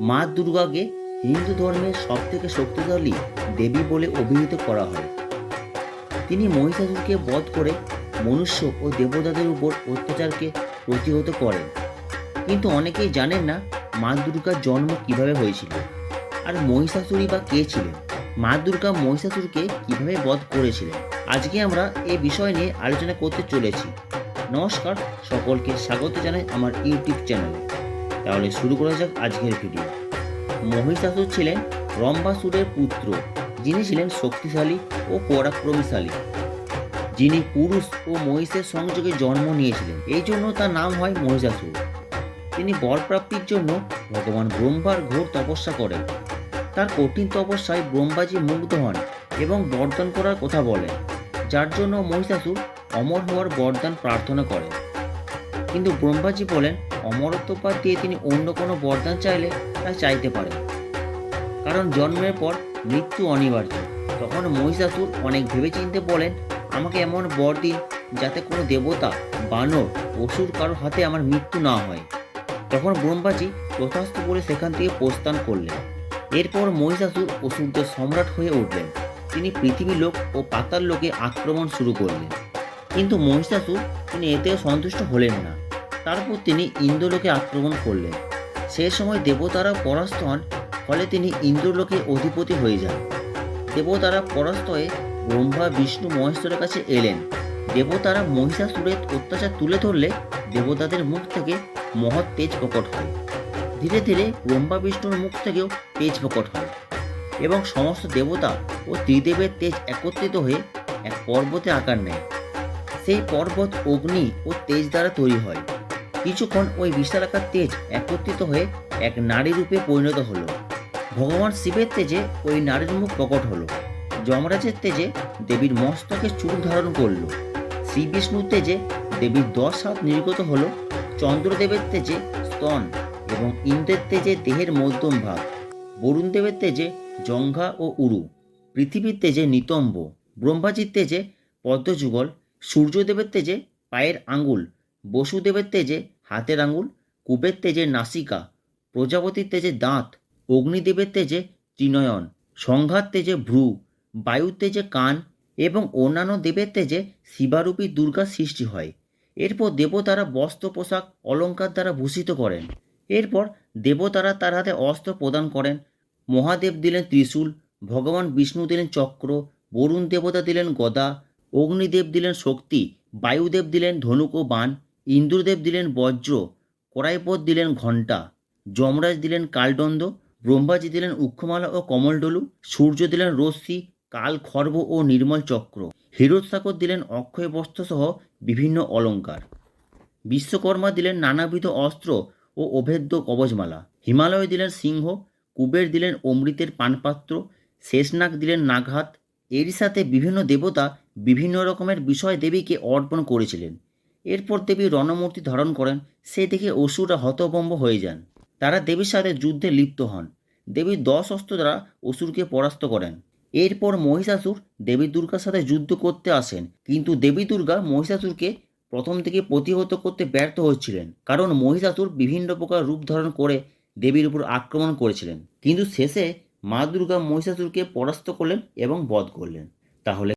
মা দুর্গাকে হিন্দু ধর্মের সবথেকে শক্তিশালী দেবী বলে অভিহিত করা হয়। তিনি মহিষাসুরকে বধ করে মনুষ্য ও দেবতাদের উপর অত্যাচারকে প্রতিহত করেন। কিন্তু অনেকেই জানেন না মা দুর্গার জন্ম কীভাবে হয়েছিল আর মহিষাসুরই বা কে ছিলেন? মা দুর্গা মহিষাসুরকে কীভাবে বধ করেছিলেন? আজকে আমরা এই বিষয় নিয়ে আলোচনা করতে চলেছি। নমস্কার, সকলকে স্বাগত জানাই আমার ইউটিউব চ্যানেলে। তাহলে শুরু করা যাক আজকের ভিডিও মহিষাসুর ছিলেন রম্বাসুরের পুত্র, যিনি ছিলেন শক্তিশালী ও পরাক্রমশালী। যিনি পুরুষ ও মহিষের সংযোগে জন্ম নিয়েছিলেন, এই জন্য তার নাম হয় মহিষাসুর তিনি বরপ্রাপ্তির জন্য ভগবান ব্রহ্মার ঘোর তপস্যা করেন। তার কঠিন তপস্যায় ব্রহ্মাজি মুগ্ধ হন এবং বরদান করার কথা বলেন, যার জন্য মহিষাসুর অমর হওয়ার বরদান প্রার্থনা করেন। কিন্তু ব্রহ্মাজি বলেন অমরত্ব বাদ দিয়ে তিনি অন্য কোনো বরদান চাইলে তা চাইতে পারেন কারণ জন্মের পর মৃত্যু অনিবার্য। তখন মহিষাসুর অনেক ভেবেচিন্তে বলেন, আমাকে এমন বর দিন যাতে কোনো দেবতা, বানর, অসুর কারোর হাতে আমার মৃত্যু না হয়। তখন ব্রহ্মাজি তথাস্থ বলে সেখান থেকে প্রস্থান করলেন। এরপর মহিষাসুর অসুরদের সম্রাট হয়ে উঠলেন। তিনি পৃথিবী লোক ও পাতাল লোকে আক্রমণ শুরু করলেন। কিন্তু মহিষাসুর তিনি এতেও সন্তুষ্ট হলেন না। তারপর তিনি ইন্দ্রলোকে আক্রমণ করলেন। সে সময় দেবতারা পরাস্ত হন ফলে তিনি ইন্দ্রলোকে অধিপতি হয়ে যান। দেবতারা পরাস্ত হয়ে ব্রহ্মা, বিষ্ণু, মহেশ্বরের কাছে এলেন। দেবতারা মহিষাসুরের অত্যাচার তুলে ধরলে দেবতাদের মুখ থেকে মহৎ তেজ প্রকট হয়। ধীরে ধীরে ব্রহ্মা, বিষ্ণুর মুখ থেকেও তেজ প্রকট হয় এবং সমস্ত দেবতা ও ত্রিদেবের তেজ একত্রিত হয়ে এক পর্বতে আকার নেয়। সেই পর্বত অগ্নি ও তেজ দ্বারা তৈরি হয়। কিছুক্ষণ ওই বিশালাকার তেজ একত্রিত হয়ে এক নারী রূপে পরিণত হলো। ভগবান শিবের তেজে ওই নারীর মুখ প্রকট হলো। যমরাজের তেজে দেবীর মস্তকে চুল ধারণ করল। শ্রী বিষ্ণুর তেজে দেবীর দশ হাত নির্গত হল। চন্দ্রদেবের তেজে স্তন এবং ইন্দ্রের তেজে দেহের মধ্যম ভাগ। বরুণ দেবের তেজে জঙ্ঘা ও উরু। পৃথিবীর তেজে নিতম্ব। ব্রহ্মাজির তেজে পদ্মযুগল। সূর্যদেবের তেজে পায়ের আঙ্গুল বসুদেবের তেজে হাতের আঙুল, কুবের তেজে নাসিকা, প্রজাপতির তেজে দাঁত, অগ্নিদেবের তেজে ত্রিনয়ন, সংঘাত তেজে ভ্রু, বায়ুর তেজে কান এবং অন্যান্য দেবের তেজে শিবারূপী দুর্গার সৃষ্টি হয়। এরপর দেবতারা বস্ত্র পোশাক অলঙ্কার দ্বারা ভূষিত করেন। এরপর দেবতারা তার হাতে অস্ত্র প্রদান করেন। মহাদেব দিলেন ত্রিশূল, ভগবান বিষ্ণু দিলেন চক্র, বরুণ দেবতা দিলেন গদা, অগ্নিদেব দিলেন শক্তি, বায়ুদেব দিলেন ধনুক ও বাণ। ইন্দ্রদেব দিলেন বজ্র, করাইপদ দিলেন ঘণ্টা, যমরাজ দিলেন কালদণ্ড, ব্রহ্মাজি দিলেন উক্ষমালা ও কমলডলু, সূর্য দিলেন রশ্মি কাল খর্ব ও নির্মল চক্র। হিরোৎসাগর দিলেন অক্ষয় বস্ত্রসহ বিভিন্ন অলঙ্কার। বিশ্বকর্মা দিলেন নানাবিধ অস্ত্র ও অভেদ্য কবজমালা। হিমালয় দিলেন সিংহ, কুবের দিলেন অমৃতের পানপাত্র, শেষনাগ দিলেন নাগহাত। এরই সাথে বিভিন্ন দেবতা বিভিন্ন রকমের বিষয় দেবীকে অর্পণ করেছিলেন। এরপর দেবী রণমূর্তি ধারণ করেন সে দেখে অসুররা হতভম্ব হয়ে যান। তারা দেবীর সাথে যুদ্ধে লিপ্ত হন। দেবী দশ অস্ত্র দ্বারা অসুরকে পরাস্ত করেন। এরপর মহিষাসুর দেবী দুর্গার সাথে যুদ্ধ করতে আসেন। কিন্তু দেবী দুর্গা মহিষাসুরকে প্রথম থেকে প্রতিহত করতে ব্যর্থ হচ্ছিলেন কারণ মহিষাসুর বিভিন্ন প্রকার রূপ ধারণ করে দেবীর উপর আক্রমণ করেছিলেন। কিন্তু শেষে মা দুর্গা মহিষাসুরকে পরাস্ত করলেন এবং বধ করলেন। তাহলে